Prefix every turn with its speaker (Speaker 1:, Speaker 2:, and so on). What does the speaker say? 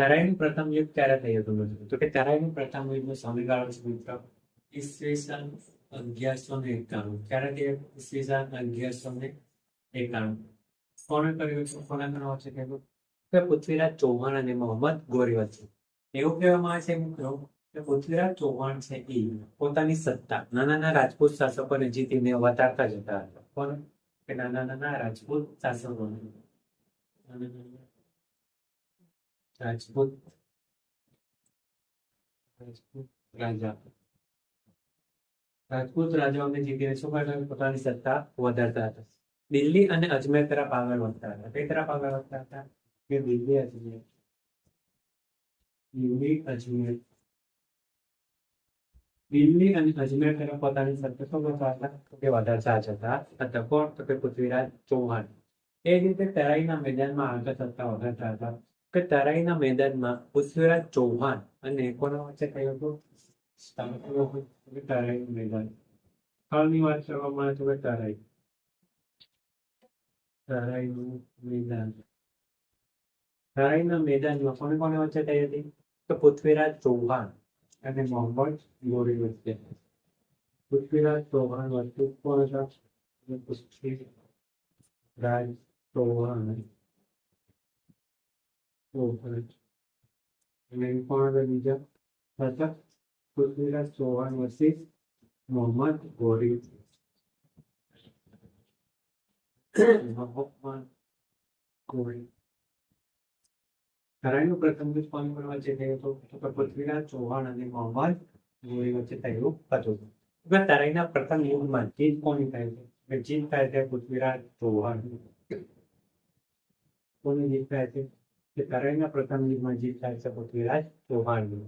Speaker 1: તરાઈનું પ્રથમ યુદ્ધ ક્યારે થયું હતું મિત્રો? તો કે તરાઈનું પ્રથમ યુદ્ધનો સમયગાળો છે મિત્રો? ઈસવીસન અગિયારસો ને એકાણું. ક્યારે થયું ઈસવીસન અગિયારસો ને એકાણું. કોણે કર્યું છે? કોને કરવો છે કે પૃથ્વીરાજ ચૌહાણ અને મોહમ્મદ ગોરી વચ્ચે એવું કહેવામાં આવે છે મિત્રો કે પૃથ્વીરાજ ચૌહાણ છે એ પોતાની સત્તા નાના નાના રાજપૂત શાસકોને જીતીને વધારતા જતા હતા. કોણ? કે નાના નાના રાજપૂત શાસકોને. રાજપૂત. રાજપૂત રાજા. રાજપૂત રાજાઓને જીતીને શું કરતા પોતાની સત્તા વધારતા હતા. દિલ્હી અને અજમેર તરફ આગળ વધતા હતા. કઈ તરફ આગળ વધતા હતા? કે દિલ્હી, અજમેર. દિલ્હી અજમેર. દિલ્હી અને અજમેર તરફ પોતાની સત્તા શું કરતા હતા? તો કે વધારતા જતા હતા. કોણ? તો કે પૃથ્વીરાજ ચૌહાણ. એ રીતે તરાઈના મેદાનમાં આગળ સત્તા વધારતા હતા. કે તરાઈના મેદાનમાં પૃથ્વીરાજ ચૌહાણ અને કોના વચ્ચે કહ્યું હતું? મેદાન. વાત કરવામાં તરાઈનું મેદાન. તરાઈના મેદાનમાં કોને કોને વચ્ચે થઈ હતી? તો પૃથ્વીરાજ ચૌહાણ અને મોહમ્મદ ગોરી વચ્ચે. પૃથ્વીરાજ ચૌહાણ વચ્ચે કોણ હતા? પૃથ્વીરાજ ચૌહાણ. અને કોણ પૃથ્વીરાજ ચૌહાણ પ્રથમ યુદ્ધ થયું હતું પૃથ્વીરાજ ચૌહાણ અને મોહમ્મદ ગોરી વચ્ચે થયું હતું. હવે તરાઈના પ્રથમ યુદ્ધમાં જીત કોની થાય છે? જીત થાય છે પૃથ્વીરાજ ચૌહાણ. કોની જીત થાય છે? કે તરાઈના પ્રથમ યુદ્ધમાં જીત થાય છે પૃથ્વીરાજ ચૌહાણની